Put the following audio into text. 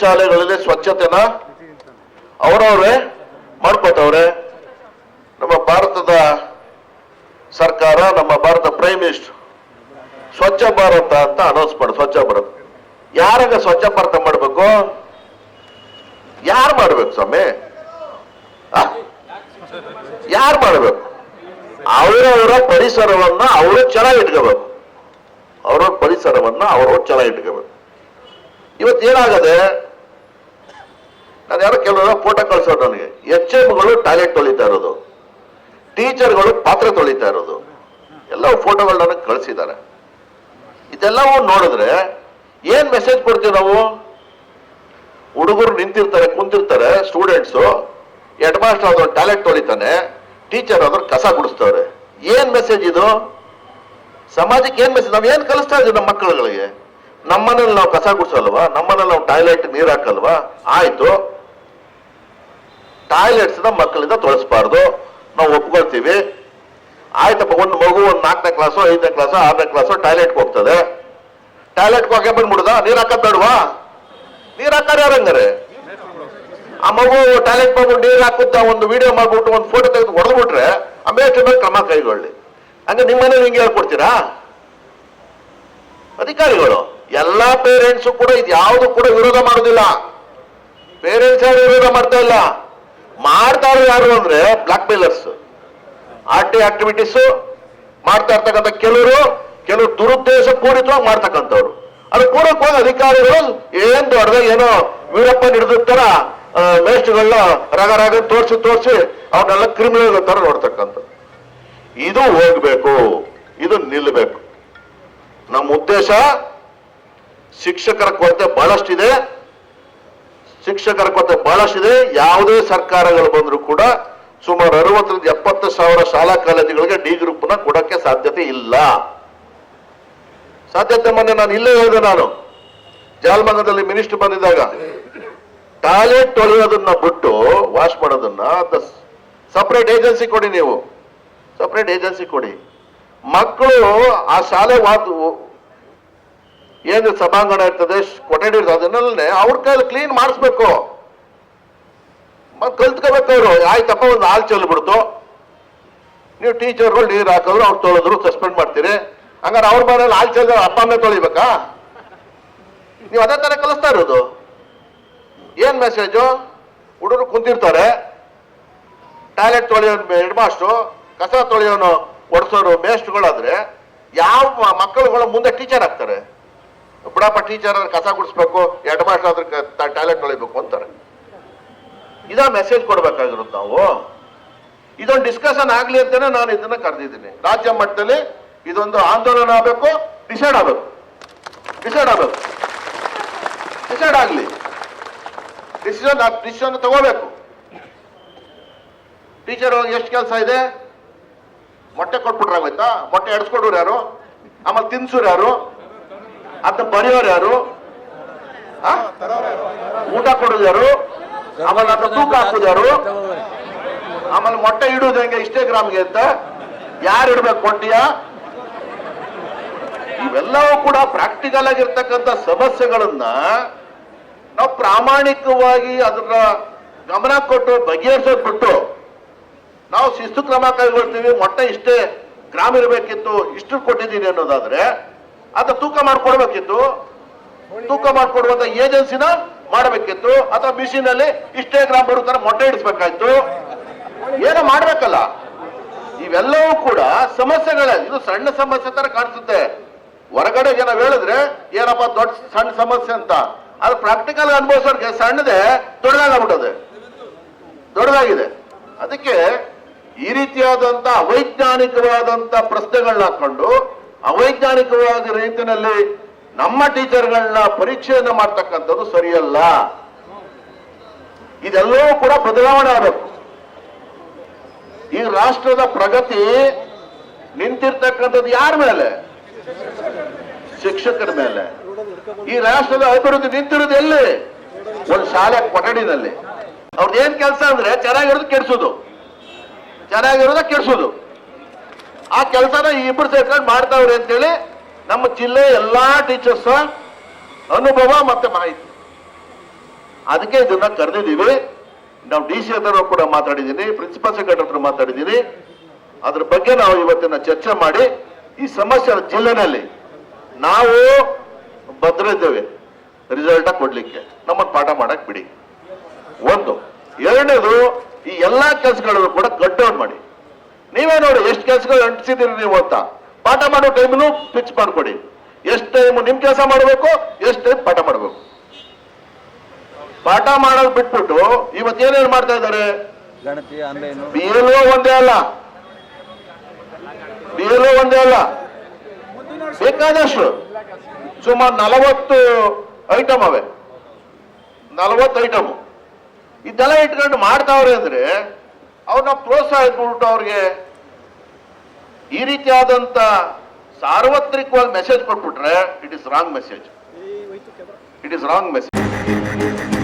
ಶಾಲೆಗಳಲ್ಲಿ ಸ್ವಚ್ಛತೆನ ಅವರವ್ರೆ ಮಾಡ್ಕೊತವ್ರೆ. ನಮ್ಮ ಭಾರತದ ಸರ್ಕಾರ, ನಮ್ಮ ಭಾರತ ಪ್ರೈಮ್ ಮಿನಿಸ್ಟರ್ ಸ್ವಚ್ಛ ಭಾರತ ಅಂತ ಅನೌನ್ಸ್ ಮಾಡ, ಸ್ವಚ್ಛ ಭಾರತ. ಯಾರಾಗ ಸ್ವಚ್ಛ ಭಾರತ ಮಾಡ್ಬೇಕು? ಯಾರು ಮಾಡ್ಬೇಕು ಸ್ವಾಮಿ? ಯಾರು ಮಾಡ್ಬೇಕು? ಅವರವರ ಪರಿಸರವನ್ನ ಅವರು ಚೆನ್ನಾಗಿ ಇಟ್ಕೋಬೇಕು. ಅವರವ್ರ ಪರಿಸರವನ್ನ ಅವರವ್ರು ಚೆನ್ನಾಗಿ ಇಟ್ಕೋಬೇಕು. ಇವತ್ತು ಏನಾಗದೆ? ನಾನು ಯಾರೋ ಕೆಲವರು ಫೋಟೋ ಕಳ್ಸೋರು ನನಗೆ. ಎಚ್ ಎಂಗಳು ಟಾಯ್ಲೆಟ್ ತೊಳಿತಾ ಇರೋದು. ಟೀಚರ್ಗಳು ಪಾತ್ರ ತೊಳಿತಾ ಇರೋದು. ಎಲ್ಲ ಫೋಟೋಗಳು ನನಗೆ ಕಳಿಸಿದ್ದಾರೆ. ಇದೆಲ್ಲವೂ ನೋಡಿದ್ರೆ ಏನ್ ಮೆಸೇಜ್ ಕೊಡ್ತೀವಿ ನಾವು? ಹುಡುಗರು ನಿಂತಿರ್ತಾರೆ, ಕುಂತಿರ್ತಾರೆ ಸ್ಟೂಡೆಂಟ್ಸು ಹೆಡ್ ಮಾಸ್ಟರ್ ಆದವ್ರು ಟಾಯ್ಲೆಟ್ ತೊಳಿತಾನೆ ಟೀಚರ್ ಆದವ್ರು ಕಸ ಗುಡಿಸ್ತವ್ರೆ. ಏನ್ ಮೆಸೇಜ್ ಇದು? ಸಮಾಜಕ್ಕೆ ಏನ್ ಮೆಸೇಜ್ ನಾವು ಏನ್ ಕಲಿಸ್ತಾ ಇದೀವಿ ನಮ್ಮ ಮಕ್ಕಳುಗಳಿಗೆ? ನಮ್ಮನೇಲಿ ನಾವು ಕಸ ಗುಡಿಸಲ್ವಾ? ನಮ್ಮನೇಲಿ ನಾವು ಟಾಯ್ಲೆಟ್ ನೀರು ಹಾಕಲ್ವಾ? ಆಯ್ತು. ಟಾಯ್ಲೆಟ್ಸ್ನ ಮಕ್ಕಳಿಂದ ತೊಳಸ್ಬಾರ್ದು. ನಾವು ಒಪ್ಕೊಳ್ತೀವಿ. ಆಯ್ತಪ್ಪ, ಒಂದು ಮಗು ಒಂದು ನಾಲ್ಕನೇ ಕ್ಲಾಸು ಐದನೇ ಕ್ಲಾಸು ಆರನೇ ಕ್ಲಾಸು ಟಾಯ್ಲೆಟ್ಗೆ ಹೋಗ್ತದೆ. ಟಾಯ್ಲೆಟ್ಗೆ ಹೋಗಿ ಬಂದ್ಬಿಡುದ ನೀರ್ ಹಾಕದ್ ಬೇಡವಾ? ನೀರ್ ಹಾಕಾರ ಯಾರಂಗಾರೆ? ಆ ಮಗು ಟಾಯ್ಲೆಟ್ ಮಾಡ್ಬಿಟ್ಟು ನೀರು ಹಾಕುತ್ತಾ ಒಂದು ವಿಡಿಯೋ ಮಾಡ್ಬಿಟ್ಟು ಒಂದು ಫೋಟೋ ತೆಗೆದು ಹೊಡೆದ್ಬಿಟ್ರೆ ಆ ಮೇಲೆ ಕ್ರಮ ಕೈಗೊಳ್ಳಿ. ಹಂಗೆ ನಿಮ್ಮನೇಲಿ ಹಿಂಗೆ ಹೇಳ್ಕೊಡ್ತೀರಾ? ಅಧಿಕಾರಿಗಳು. ಎಲ್ಲಾ ಪೇರೆಂಟ್ಸು ಕೂಡ ಇದು ಯಾವುದು ಕೂಡ ವಿರೋಧ ಮಾಡೋದಿಲ್ಲ. ಪೇರೆಂಟ್ಸ್ ಯಾರು ವಿರೋಧ ಮಾಡ್ತಾ ಇಲ್ಲ. ಮಾಡ್ತಾರೆ ಯಾರು ಅಂದ್ರೆ blackmailers R T activities ಮಾಡ್ತಾ ಇರ್ತಕ್ಕಂಥ ಕೆಲವರು, ಕೆಲವು ದುರುದ್ದೇಶ ಪೂರಿತವಾಗಿ ಮಾಡ್ತಕ್ಕಂಥವ್ರು. ಅದು ಪೂರಕವಾಗಿ ಅಧಿಕಾರಿಗಳು ಏನ್ ದೊಡ್ಡ ಏನೋ ವೀರಪ್ಪ ಹಿಡಿದಿರ್ತಾರ ವೇಸ್ಟ್ಗಳನ್ನ ರಗ ರಗ ತೋರಿಸಿ ತೋರಿಸಿ ಅವನ್ನೆಲ್ಲ ಕ್ರಿಮಿನಲ್ ತರ ನೋಡ್ತಕ್ಕಂಥ ಇದು ಹೋಗ್ಬೇಕು, ಇದು ನಿಲ್ಲಬೇಕು ನಮ್ಮ ಉದ್ದೇಶ ಶಿಕ್ಷಕರ ಕೊರತೆ ಬಹಳಷ್ಟಿದೆ. ಶಿಕ್ಷಕರ ಕೊರತೆ ಬಹಳಷ್ಟಿದೆ. ಯಾವುದೇ ಸರ್ಕಾರಗಳು ಬಂದರೂ ಕೂಡ ಸುಮಾರು ಅರವತ್ತರಿಂದ ಎಪ್ಪತ್ತು ಸಾವಿರ ಶಾಲಾ ಕಾಲೇಜುಗಳಿಗೆ ಡಿ ಗ್ರೂಪ್ನ ಕೊಡಕ್ಕೆ ಸಾಧ್ಯತೆ ಇಲ್ಲ. ಸಾಧ್ಯತೆ ಮೊನ್ನೆ ನಾನು ಇಲ್ಲೇ ಹೇಳಿದೆ ನಾನು. ಜಾಲ್ಮಂಗದಲ್ಲಿ ಮಿನಿಸ್ಟರ್ ಬಂದಿದ್ದಾಗ. ಟಾಯ್ಲೆಟ್ ತೊಳೆಯೋದನ್ನ ಬಿಟ್ಟು ವಾಶ್ ಮಾಡೋದನ್ನ ಸಪರೇಟ್ ಏಜೆನ್ಸಿ ಕೊಡಿ ನೀವು. ಸಪರೇಟ್ ಏಜೆನ್ಸಿ ಕೊಡಿ. ಮಕ್ಕಳು ಆ ಶಾಲೆ ವಾತು ಏನು ಸಭಾಂಗಣ ಇರ್ತದೆ ಕೊಠಡಿ ಇರ್ತದೆ ಅದನ್ನೇ ಅವ್ರ ಕೈಲಿ ಕ್ಲೀನ್ ಮಾಡಿಸ್ಬೇಕು. ಮತ್ತೆ ಕಲ್ತ್ಕೋಬೇಕು ಅವರು. ಆಯ್ತಪ್ಪ, ಒಂದು ಹಾಲು ಚೆಲ್ಬಿಡ್ತು ನೀವು ಟೀಚರ್ಗಳು ನೀರು ಹಾಕಿದ್ರು, ಅವ್ರು ತೊಳೆದ್ರು, ಸಸ್ಪೆಂಡ್ ಮಾಡ್ತೀರಿ. ಹಂಗಾರೆ ಅವ್ರ ಮನೇಲಿ ಹಾಲು ಚೆಲ್ಲ ಅಪ್ಪ, ಅಮ್ಮ ತೊಳಿಬೇಕಾ? ನೀವು ಅದೇ ತರ ಕಲಿಸ್ತಾ ಇರೋದು. ಏನ್ ಮೆಸೇಜು ಹುಡುಗರು ಕುಂತಿರ್ತಾರೆ. ಟಾಯ್ಲೆಟ್ ತೊಳೆಯೋನು ಹೆಡ್ ಮಾಸ್ಟ್ರು ಕಸ ತೊಳೆಯೋನು ಒಡಿಸೋರು ಮೇಸ್ಟ್ಗಳಾದ್ರೆ ಯಾವ ಮಕ್ಕಳುಗಳ ಮುಂದೆ ಟೀಚರ್ ಆಗ್ತಾರೆ. ಬಿಡಪ್ಪ ಟೀಚರ್ ಕಸ ಗುಡಿಸ್ಬೇಕು, ಎರಡು ಆದ್ರೆ ಟಾಯ್ಲೆಟ್ ತೊಳಿಬೇಕು ಅಂತಾರೆ. ಇದ ಮೆಸೇಜ್ ಕೊಡ್ಬೇಕಾಗಿರೋದು ನಾವು. ಇದೊಂದು ಡಿಸ್ಕಷನ್ ಆಗ್ಲಿ ಅಂತಾನೆ ನಾನು ಇದನ್ನ ಕರೆದಿದ್ದೀನಿ. ರಾಜ್ಯ ಮಟ್ಟದಲ್ಲಿ ಇದೊಂದು ಆಂದೋಲನ ಆಗಬೇಕು ಡಿಸೈಡ್ ಆಗಬೇಕು. ಡಿಸೈಡ್ ಆಗಬೇಕು. ಡಿಸೈಡ್ ಆಗ್ಲಿ. ಡಿಸಿಷನ್ ಡಿಸಿಷನ್ ತಗೋಬೇಕು. ಟೀಚರ್ ಎಷ್ಟು ಕೆಲಸ ಇದೆ? ಮೊಟ್ಟೆ ಕೊಟ್ಬಿಟ್ರಾಗೋಯ್ತಾ ಮೊಟ್ಟೆ ಎಡ್ಸ್ಕೊಡ್ರು ಯಾರು? ಆಮೇಲೆ ತಿನ್ಸೋರು ಯಾರು? ಅದನ್ನ ಬರೆಯೋರು ಯಾರು? ಊಟ ಕೊಡೋದು ಯಾರು? ಆಮೇಲೆ ಅದನ್ನ ತೂಕ ಹಾಕೋದು ಯಾರು? ಆಮೇಲೆ ಮೊಟ್ಟೆ ಇಡೋದು ಹೆಂಗೆ? ಇಷ್ಟೇ ಗ್ರಾಮ್ಗೆ ಅಂತ? ಯಾರು ಇಡ್ಬೇಕು ಕೊಂಡಿಯಾ ಇವೆಲ್ಲವೂ ಕೂಡ ಪ್ರಾಕ್ಟಿಕಲ್ ಆಗಿರ್ತಕ್ಕಂಥ ಸಮಸ್ಯೆಗಳನ್ನ ನಾವು ಪ್ರಾಮಾಣಿಕವಾಗಿ ಅದನ್ನ ಗಮನ ಕೊಟ್ಟು ಬಗೆಹರಿಸೋದು ಬಿಟ್ಟು ನಾವು ಶಿಸ್ತು ಕ್ರಮ ಕೈಗೊಳ್ತೀವಿ. ಮೊಟ್ಟೆ ಇಷ್ಟೇ ಗ್ರಾಮ್ ಇರಬೇಕಿತ್ತು, ಇಷ್ಟು ಕೊಟ್ಟಿದ್ದೀನಿ ಅನ್ನೋದಾದ್ರೆ ಅದ ತೂಕ ಮಾಡ್ಕೊಡ್ಬೇಕಿತ್ತು. ತೂಕ ಮಾಡ್ಕೊಡುವಂತ ಏಜೆನ್ಸಿನ ಮಾಡಬೇಕಿತ್ತು. ಅಥವಾ ಮಿಷಿನ್ ಅಲ್ಲಿ ಇಷ್ಟೇ ಗ್ರಾಮ್ ಬರೋ ತರ ಮೊಟ್ಟೆ ಇಡಿಸ್ಬೇಕಾಯ್ತು. ಏನೋ ಮಾಡ್ಬೇಕಲ್ಲ. ಇವೆಲ್ಲವೂ ಕೂಡ ಸಮಸ್ಯೆಗಳೇ ಇದು ಸಣ್ಣ ಸಮಸ್ಯೆ ತರ ಕಾಣಿಸುತ್ತೆ. ಹೊರಗಡೆ ಜನ ಹೇಳಿದ್ರೆ, ಏನಪ್ಪ ದೊಡ್ಡ ಸಣ್ಣ ಸಮಸ್ಯೆ ಅಂತ. ಅದು ಪ್ರಾಕ್ಟಿಕಲ್ ಅನುಭವಿಸೋರ್ಗೆ ಸಣ್ಣದೇ ದೊಡ್ಡದಾಗ್ಬಿಟ್ಟದೆ. ದೊಡ್ಡದಾಗಿದೆ. ಅದಕ್ಕೆ ಈ ರೀತಿಯಾದಂತ ಅವೈಜ್ಞಾನಿಕವಾದಂತ ಪ್ರಶ್ನೆಗಳನ್ನ ಹಾಕೊಂಡು ಅವೈಜ್ಞಾನಿಕವಾದ ರೀತಿಯಲ್ಲಿ ನಮ್ಮ ಟೀಚರ್ಗಳನ್ನ ಪರೀಕ್ಷೆಯನ್ನ ಮಾಡ್ತಕ್ಕಂಥದ್ದು ಸರಿಯಲ್ಲ. ಇದೆಲ್ಲವೂ ಕೂಡ ಬದಲಾವಣೆ ಆಗಬೇಕು. ಈ ರಾಷ್ಟ್ರದ ಪ್ರಗತಿ ನಿಂತಿರ್ತಕ್ಕಂಥದ್ದು ಯಾರ ಮೇಲೆ? ಶಿಕ್ಷಕರ ಮೇಲೆ. ಈ ರಾಷ್ಟ್ರದ ಅಭಿವೃದ್ಧಿ ನಿಂತಿರೋದು ಎಲ್ಲಿ? ಒಂದು ಶಾಲೆ ಕೊಠಡಿನಲ್ಲಿ. ಅವ್ರದ್ದು ಏನ್ ಕೆಲಸ ಅಂದ್ರೆ ಚೆನ್ನಾಗಿರೋದು ಕೆಡಿಸೋದು. ಚೆನ್ನಾಗಿರೋದ ಕೆಡ್ಸೋದು. ಆ ಕೆಲಸನ ಈ ಇಬ್ಬರು ಸೇರ್ಕೊಂಡು ಮಾಡ್ತಾವ್ರಿ ಅಂತೇಳಿ ನಮ್ಮ ಜಿಲ್ಲೆ ಎಲ್ಲಾ ಟೀಚರ್ಸ್ ಅನುಭವ ಮತ್ತೆ ಮಾಹಿತಿ. ಅದಕ್ಕೆ ಇದನ್ನ ಕರೆದಿದ್ದೀವಿ. ನಾವು ಡಿ ಸಿ ಹತ್ರ ಕೂಡ ಮಾತಾಡಿದ್ದೀನಿ ಪ್ರಿನ್ಸಿಪಲ್ ಸೆಕ್ರೆಟರಿ ಹತ್ರ ಮಾತಾಡಿದ್ದೀನಿ. ಅದ್ರ ಬಗ್ಗೆ ನಾವು ಇವತ್ತಿನ ಚರ್ಚೆ ಮಾಡಿ, ಈ ಸಮಸ್ಯೆ ಜಿಲ್ಲೆನಲ್ಲಿ ನಾವು ಭದ್ರ ಇದ್ದೇವೆ ರಿಸಲ್ಟ್ ಕೊಡ್ಲಿಕ್ಕೆ. ನಮ್ಮ ಪಾಠ ಮಾಡಕ್ ಬಿಡಿ. ಒಂದು. ಎರಡನೇದು, ಈ ಎಲ್ಲಾ ಕೆಲಸಗಳನ್ನು ಕೂಡ ಕಟ್ ಡೌನ್ ಮಾಡಿ. ನೀವೇ ನೋಡಿ ಎಷ್ಟು ಕೆಲಸಗಳು ಅಂಟಿಸಿದಿರಿ ನೀವು ಅಂತ. ಪಾಠ ಮಾಡೋ ಟೈಮ್ನು ಪಿಚ್ ಮಾಡ್ಕೊಡಿ. ಎಷ್ಟು ಟೈಮ್ ನಿಮ್ ಕೆಲಸ ಮಾಡಬೇಕು ಎಷ್ಟು ಟೈಮ್ ಪಾಠ ಮಾಡಬೇಕು. ಪಾಠ ಮಾಡೋದು ಬಿಟ್ಬಿಟ್ಟು ಇವತ್ತೇನೇನು ಮಾಡ್ತಾ ಇದ್ದಾರೆ? ಬಿ ಎಲ್ ಒಂದೇ ಅಲ್ಲ. ಬಿ ಎಲ್ ಒಂದೇ ಅಲ್ಲ. ಬೇಕಾದಷ್ಟು ಸುಮಾರು ನಲವತ್ತು ಐಟಮ್ ಅವೆ. ನಲವತ್ತು ಐಟಮ್ ಇದೆಲ್ಲ ಇಟ್ಕೊಂಡು ಮಾಡ್ತಾವ್ರೆ ಅಂದ್ರೆ ಅವ್ರನ್ನ ಪ್ರೋತ್ಸಾಹ ಕೊಟ್ಬಿಟ್ಟು ಅವ್ರಿಗೆ ಈ ರೀತಿಯಾದಂತ ಸಾರ್ವತ್ರಿಕವಾಗಿ ಮೆಸೇಜ್ ಕೊಟ್ಬಿಟ್ರೆ it is wrong message it is wrong message